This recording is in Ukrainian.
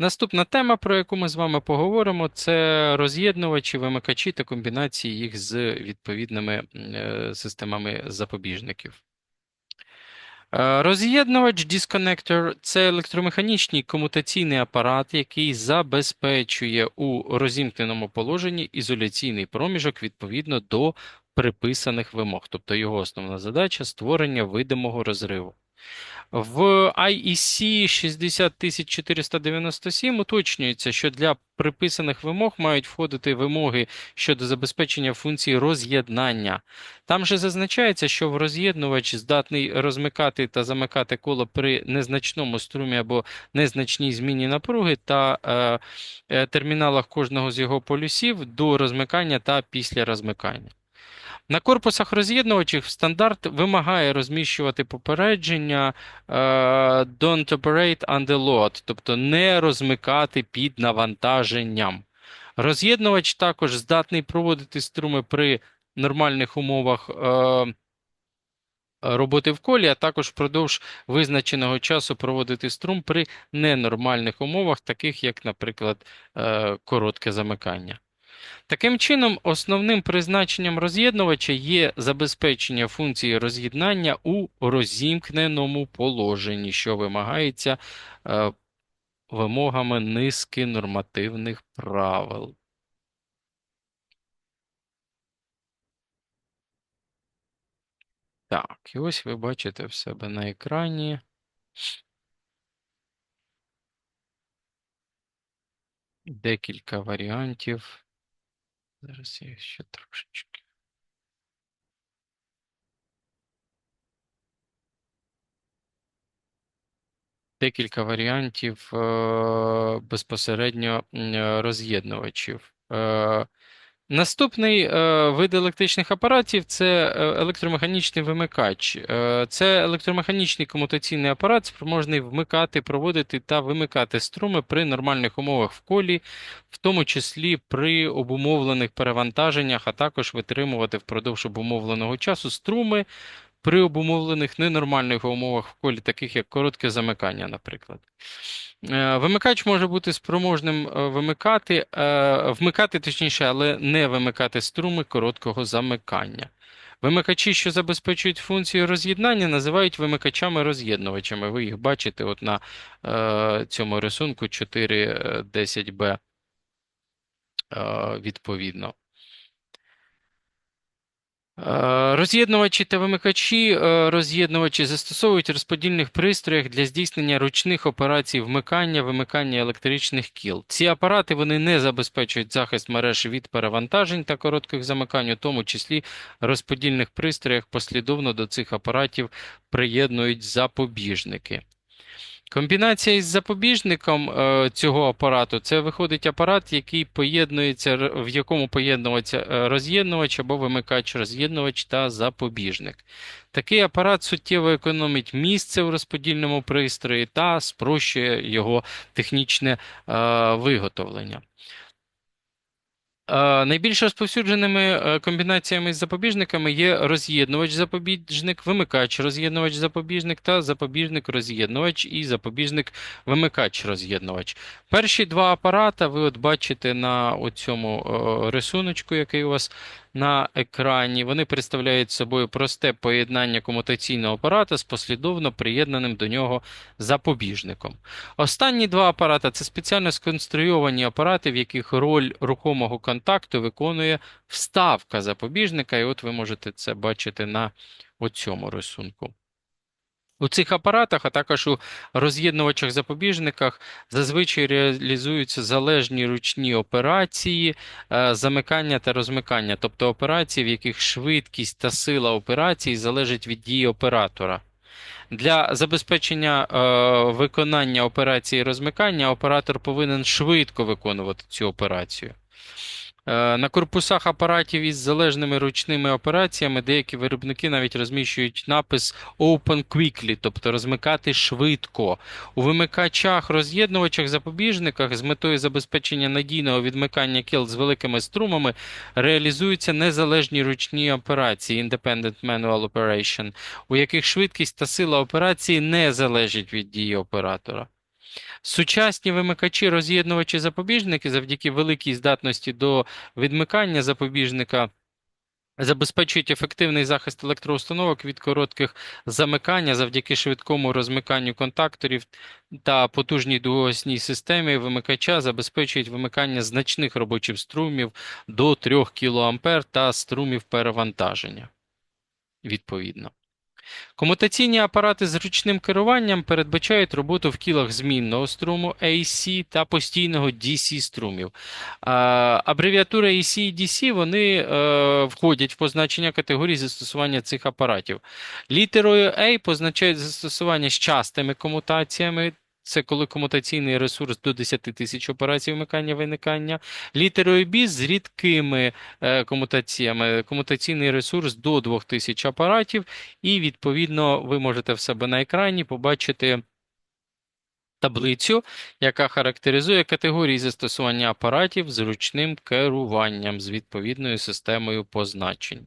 Наступна тема, про яку ми з вами поговоримо, це роз'єднувачі, вимикачі та комбінації їх з відповідними е, системами запобіжників. Е, Роз'єднувач Disconnector – це електромеханічний комутаційний апарат, який забезпечує у розімкненому положенні ізоляційний проміжок відповідно до приписаних вимог. Тобто його основна задача створення видимого розриву. В IEC 60497 уточнюється, що для приписаних вимог мають входити вимоги щодо забезпечення функції роз'єднання. Там же зазначається, що в роз'єднувач здатний розмикати та замикати коло при незначному струмі або незначній зміні напруги та е, е, терміналах кожного з його полюсів до розмикання та після розмикання. На корпусах роз'єднувачів стандарт вимагає розміщувати попередження е, Don't operate under load, тобто не розмикати під навантаженням. Роз'єднувач також здатний проводити струми при нормальних умовах е, роботи в колі, а також впродовж визначеного часу проводити струм при ненормальних умовах, таких як, наприклад, е, коротке замикання. Таким чином, основним призначенням роз'єднувача є забезпечення функції роз'єднання у розімкненому положенні, що вимагається е, вимогами низки нормативних правил. Так, і ось ви бачите в себе на екрані. Декілька варіантів. Зараз я ще трошечки. Декілька варіантів е, безпосередньо е, роз'єднувачів. Е, Наступний е, вид електричних апаратів це е, електромеханічний вимикач. Е, Це електромеханічний комутаційний апарат, спроможний вмикати, проводити та вимикати струми при нормальних умовах в колі, в тому числі при обумовлених перевантаженнях, а також витримувати впродовж обумовленого часу струми при обумовлених ненормальних умовах в колі, таких як коротке замикання, наприклад. Е, Вимикач може бути спроможним е, вимикати, е, вмикати точніше, але не вимикати струми короткого замикання. Вимикачі, що забезпечують функцію роз'єднання, називають вимикачами-роз'єднувачами. Ви їх бачите от на цьому рисунку 4.10b е, відповідно. Е, Роз'єднувачі та вимикачі е, роз'єднувачі застосовують розподільних пристроях для здійснення ручних операцій вмикання, вимикання електричних кіл. Ці апарати вони не забезпечують захист мереж від перевантажень та коротких замикань, у тому числі розподільних пристроях послідовно до цих апаратів приєднують запобіжники. Комбінація із запобіжником е, цього апарату це виходить апарат, який поєднується, в якому поєднується е, роз'єднувач або вимикач, роз'єднувач та запобіжник. Такий апарат суттєво економить місце в розподільному пристрої та спрощує його технічне е, виготовлення. Е, Найбільш розповсюдженими е, комбінаціями з запобіжниками є роз'єднувач-запобіжник, вимикач-роз'єднувач-запобіжник та запобіжник-роз'єднувач і запобіжник-вимикач-роз'єднувач. Перші два апарата ви от бачите на цьому рисуночку, який у вас на екрані. Вони представляють собою просте поєднання комутаційного апарата з послідовно приєднаним до нього запобіжником. Останні два апарати це спеціально сконструйовані апарати, в яких роль рухомого контакту виконує вставка запобіжника, і от ви можете це бачити на оцьому рисунку. У цих апаратах, а також у роз'єднувачах-запобіжниках зазвичай реалізуються залежні ручні операції, е, замикання та розмикання, тобто операції, в яких швидкість та сила операції залежать від дії оператора. Для забезпечення е, виконання операції розмикання оператор повинен швидко виконувати цю операцію. Е, На корпусах апаратів із залежними ручними операціями деякі виробники навіть розміщують напис Open Quickly, тобто розмикати швидко. У вимикачах, роз'єднувачах, запобіжниках з метою забезпечення надійного відмикання кіл з великими струмами реалізуються незалежні ручні операції Independent Manual Operation, у яких швидкість та сила операції не залежать від дії оператора. Сучасні вимикачі, роз'єднувачі, запобіжники завдяки великій здатності до відмикання запобіжника забезпечують ефективний захист електроустановок від коротких замикання завдяки швидкому розмиканню контакторів та потужній дугоосній системі вимикача забезпечують вимикання значних робочих струмів до 3 кА та струмів перевантаження. Відповідно. Комутаційні апарати з ручним керуванням передбачають роботу в кілах змінного струму AC та постійного DC струмів. Абревіатура AC і DC вони е, входять в позначення категорії застосування цих апаратів. Літерою A позначають застосування з частими комутаціями. Це коли комутаційний ресурс до 10 тисяч операцій вмикання виникання. Літерою B з рідкими е, комутаціями. Комутаційний ресурс до 2000 апаратів. І, відповідно, ви можете в себе на екрані побачити таблицю, яка характеризує категорії застосування апаратів з ручним керуванням з відповідною системою позначень.